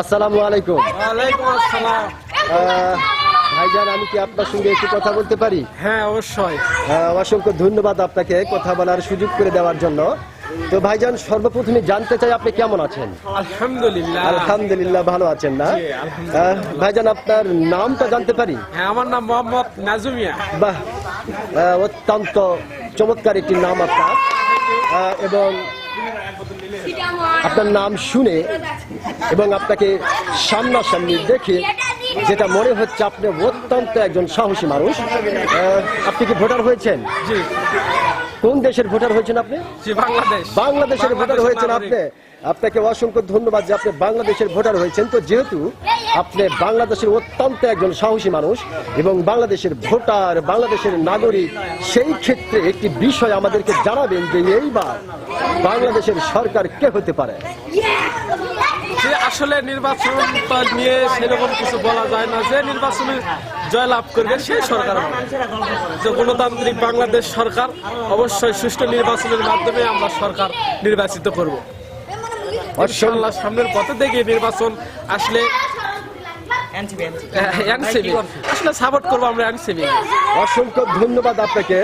আসসালামু আলাইকুম। ওয়ালাইকুম আসসালাম। আহ, ভাইজান আমি কি আপনার সঙ্গে একটু কথা বলতে পারি? হ্যাঁ অবশ্যই। অসংখ্য ধন্যবাদ আপনাকে কথা বলার সুযোগ করে দেওয়ার জন্য। তো ভাইজান সর্বপ্রথমে জানতে চাই আপনি কেমন আছেন? আলহামদুলিল্লাহ। আলহামদুলিল্লাহ ভালো আছেন না? জি, ভাইজান আপনার নামটা জানতে পারি? হ্যাঁ আমার নাম মোহাম্মদ নাজুমিয়া। বাহ। অত্যন্ত চমৎকার একটি নাম আপনার। এবং আপনার নাম শুনে এবং আপনাকে সামনাসামনি দেখে যেটা মনে হচ্ছে আপনি অত্যন্ত একজন সাহসী মানুষ। আপনি কি ভোটার হয়েছেন? কোন দেশের ভোটার হয়েছেন আপনি? বাংলাদেশ। বাংলাদেশের ভোটার হয়েছেন আপনি। আপনাকে অসংখ্য ধন্যবাদ যে আপনি বাংলাদেশের ভোটার হয়েছেন। তো যেহেতু আপনি বাংলাদেশের অত্যন্ত একজন সাহসী মানুষ এবং বাংলাদেশের ভোটার বাংলাদেশের নাগরিক সেই ক্ষেত্রে একটি বিষয় আমাদেরকে জানাবেন যে এইবার বাংলাদেশের সরকার কে হতে পারে? যে আসলে নির্বাচন নিয়ে সেরকম কিছু বলা যায় না। যে নির্বাচনে জয়লাভ করবে সেই সরকার যে গণতান্ত্রিক বাংলাদেশ সরকার অবশ্যই সুষ্ঠু নির্বাচনের মাধ্যমে আমরা সরকার নির্বাচিত করব। ইনশাআল্লাহ সামনের পথে দেখে নির্বাচন আসলে এনসিবি আসলে সাপোর্ট করব আমরা এনসিবি অসংখ্য ধন্যবাদ আপনাকে।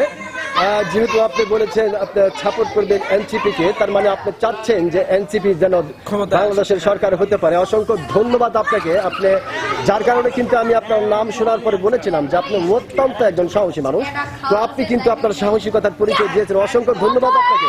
যেহেতু আপনি বলেছেন আপনি সাপোর্ট করবেন এনসিপি কে তার মানে আপনি চাচ্ছেন যে এনসিপি যেন বাংলাদেশের সরকার হতে পারে। অসংখ্য ধন্যবাদ আপনাকে। আপনি যার কারণে কিন্তু আমি আপনার নাম শোনার পরে বলেছিলাম যে আপনি অত্যন্ত একজন সাহসী মানুষ। তো আপনি কিন্তু আপনার সাহসিকতার পরিচয় দিয়েছেন। অসংখ্য ধন্যবাদ আপনাকে।